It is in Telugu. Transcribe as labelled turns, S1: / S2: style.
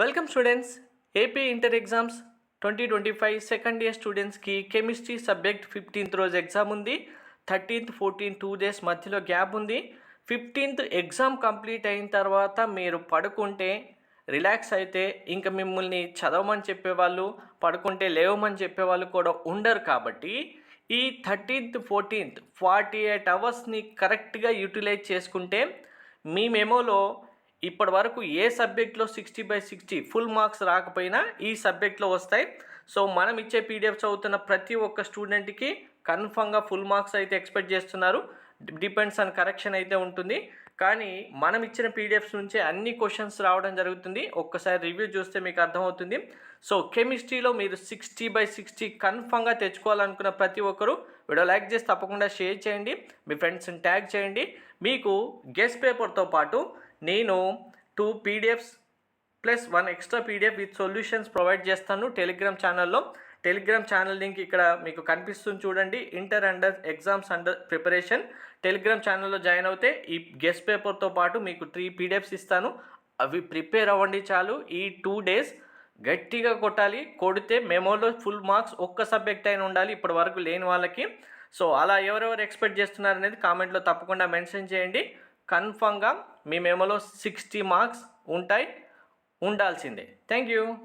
S1: Welcome students AP inter exams twenty twenty five second year స్టూడెంట్స్కి కెమిస్ట్రీ సబ్జెక్ట్ ఫిఫ్టీన్త్ రోజు ఎగ్జామ్ ఉంది. థర్టీన్త్ ఫోర్టీన్ టూ డేస్ మధ్యలో గ్యాప్ ఉంది. ఫిఫ్టీన్త్ ఎగ్జామ్ కంప్లీట్ అయిన తర్వాత మీరు పడుకుంటే రిలాక్స్ అయితే ఇంకా మిమ్మల్ని చదవమని చెప్పేవాళ్ళు పడుకుంటే లేవమని చెప్పేవాళ్ళు కూడా ఉండరు కాబట్టి ఈ థర్టీన్త్ ఫోర్టీన్త్ ఫార్టీ ఎయిట్ అవర్స్ని కరెక్ట్గా యూటిలైజ్ చేసుకుంటే మీ మెమోలో ఇప్పటి వరకు ఏ సబ్జెక్ట్లో sixty by sixty full marks రాకపోయినా ఈ సబ్జెక్ట్లో వస్తాయి. సో మనం ఇచ్చే పీడిఎఫ్ చదువుతున్న ప్రతి ఒక్క స్టూడెంట్కి కన్ఫామ్గా ఫుల్ మార్క్స్ అయితే ఎక్స్పెక్ట్ చేస్తున్నారు. డిపెండ్స్ ఆన్ కరెక్షన్ అయితే ఉంటుంది. కానీ మనం ఇచ్చిన పీడిఎఫ్స్ నుంచే అన్ని క్వశ్చన్స్ రావడం జరుగుతుంది. ఒక్కసారి రివ్యూ చూస్తే మీకు అర్థమవుతుంది. సో కెమిస్ట్రీలో మీరు సిక్స్టీ బై సిక్స్టీ కన్ఫామ్గా తెచ్చుకోవాలనుకున్న ప్రతి ఒక్కరు వీడియో లైక్ చేసి తప్పకుండా షేర్ చేయండి. మీ ఫ్రెండ్స్ని ట్యాగ్ చేయండి. మీకు గెస్ట్ పేపర్తో పాటు నేను two PDFs plus one extra PDF with solutions provide చేస్తాను టెలిగ్రామ్ ఛానల్లో టెలిగ్రామ్ ఛానల్ లింక్ ఇక్కడ మీకు కనిపిస్తుంది చూడండి. Inter under exams under preparation Telegram ఛానల్లో జాయిన్ అవుతే ఈ గెస్ట్ పేపర్తో పాటు మీకు త్రీ పీడిఎఫ్స్ ఇస్తాను. అవి ప్రిపేర్ అవ్వండి చాలు. ఈ టూ డేస్ గట్టిగా కొట్టాలి. కొడితే మెమోలో ఫుల్ మార్క్స్ ఒక్క సబ్జెక్ట్ అయినా ఉండాలి. ఇప్పటి వరకు లేని వాళ్ళకి. సో అలా ఎవరెవరు ఎక్స్పెక్ట్ చేస్తున్నారు అనేది కామెంట్లో తప్పకుండా మెన్షన్ చేయండి. కన్ఫామ్గా మీ మెమోలో సిక్స్టీ మార్క్స్ ఉంటాయి ఉండాల్సిందే. Thank you.